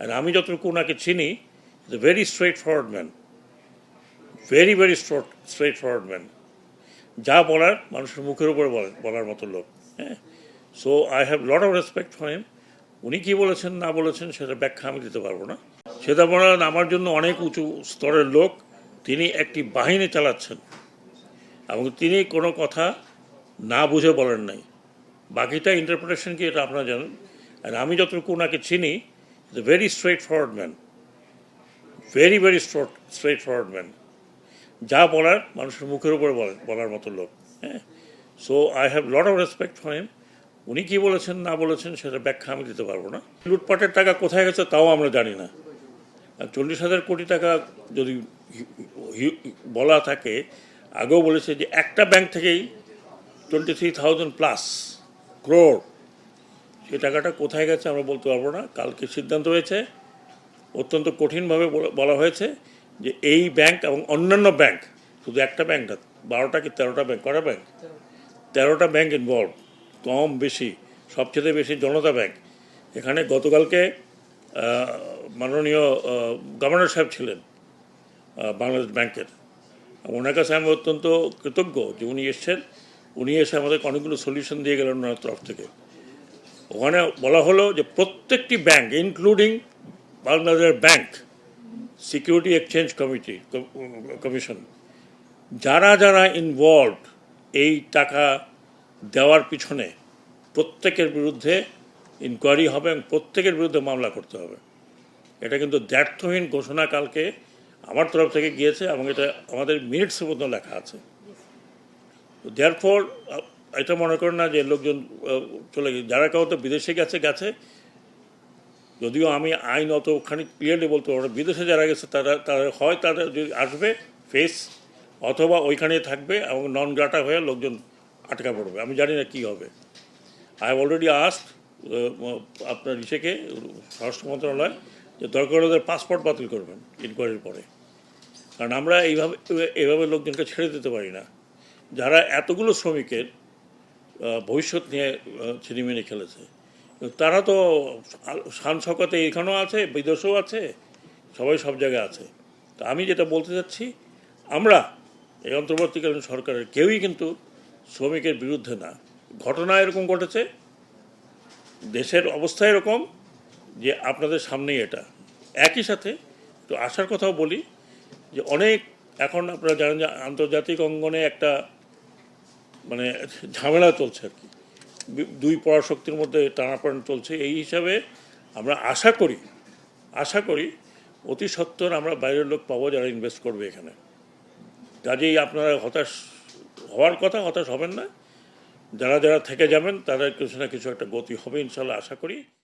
আর আমি যতটুকু ওনাকে চিনি is a very straight forward man very very strut straight forward man যা বলার মানুষের মুখের উপরে বলার মতো লোক হ্যাঁ? So I have lot of respect for him উনি কী বলেছেন, না বলেছেন, সেটা ব্যাখ্যা আমি দিতে পারব না। সেটা বলেন আমার জন্য অনেক উঁচু স্তরের লোক। তিনি একটি বাহিনী চালাচ্ছেন। এবং তিনি কোনো কথা না বুঝে বলেন নাই। বাকিটা ইন্টারপ্রিটেশন কি, এটা আপনারা জানেন। আর আমি যতটুকু ওনাকে চিনি very straight forward man very very straight forward man যা বলার মানুষের মুখের উপরে বলার মতো লোক হ্যাঁ? So I have lot of respect for him উনি কী বলেছেন, না বলেছেন সেটা ব্যাখ্যা আমি দিতে পারব না। লুটপাটের টাকা কোথায় গেছে তাও আমরা জানি না। আর চল্লিশ হাজার কোটি টাকা যদি বলা থাকে, আগেও বলেছে যে একটা ব্যাংক থেকেই twenty three thousand plus crore সেই টাকাটা কোথায় গেছে আমরা বলতে পারব না। কালকে সিদ্ধান্ত হয়েছে, অত্যন্ত কঠিনভাবে বলা হয়েছে যে এই ব্যাংক এবং অন্যান্য ব্যাংক, শুধু একটা ব্যাংক না, বারোটা কি তেরোটা ব্যাংক, কটা ব্যাংক? তেরোটা ব্যাংক ইনভলভ কম বেশি, সবচেয়ে বেশি জনতা ব্যাংক। এখানে গতকালকে মাননীয় গভর্নর সাহেব ছিলেন বাংলাদেশ ব্যাংকের। ওনার কাছে আমি অত্যন্ত কৃতজ্ঞ যে উনি এসছেন। উনি এসে আমাদেরকে অনেকগুলো সলিউশন দিয়ে গেলেন ওনার তরফ থেকে। ওখানে বলা হলো যে প্রত্যেকটি bank including Bangladesh bank security exchange committee commission যারা যারা ইনভলভড এই টাকা দেওয়ার পিছনে প্রত্যেকের বিরুদ্ধে ইনকোয়ারি হবে এবং প্রত্যেকের বিরুদ্ধে মামলা করতে হবে। এটা কিন্তু দ্ব্যর্থহীন ঘোষণা কালকে আমার তরফ থেকে গিয়েছে এবং এটা আমাদের মিনিটসের মধ্যে লেখা আছে। দেয়ার ফর এটা মনে করেন না যে লোকজন চলে গেছে। যারা কাউ তো বিদেশে গেছে গেছে। যদিও আমি আইন অত ওখানে ক্লিয়ারলি বলতে পারব বিদেশে যারা গেছে, তারা তারা হয়, তারা যদি আসবে ফেস অথবা ওইখানে থাকবে এবং নন গ্রাটা হয়ে লোকজন আটকা পড়বে। আমি জানি না কী হবে। আই হ্যাভ অলরেডি আস্ট আপনার ইসেকে, স্বরাষ্ট্র মন্ত্রণালয়, যে দরকার ওদের পাসপোর্ট বাতিল করবেন ইনকোয়ারির পরে। কারণ আমরা এইভাবে, এভাবে লোকজনকে ছেড়ে দিতে পারি না। যারা এতগুলো শ্রমিকের ভবিষ্যৎ নিয়ে ছিনিমিনি খেলেছে। তারা তো শান শকতে এখানেও আছে, বিদেশেও আছে, সবাই সব জায়গায় আছে। তো আমি যেটা বলতে চাচ্ছি, আমরা এই অন্তর্বর্তীকালীন সরকারের কেউই কিন্তু শ্রমিকের বিরুদ্ধে না। ঘটনা এরকম ঘটেছে, দেশের অবস্থা এরকম যে আপনাদের সামনেই এটা। একই সাথে, তো আসার কথাও বলি যে অনেক, এখন আপনারা জানেন যে আন্তর্জাতিক অঙ্গনে একটা মানে ঝামেলা চলছে আর কি। দুই পরাশক্তির মধ্যে টানাপড়ান চলছে। এই হিসাবে আমরা আশা করি আশা করি অতি সত্বর আমরা বাইরের লোক পাবো যারা ইনভেস্ট করবে এখানে। কাজেই আপনারা হতাশ হওয়ার কথা, হতাশ হবেন না। যারা যারা থেকে যাবেন, তাদের কিছু না কিছু একটা গতি হবে, ইনশাল্লাহ আশা করি।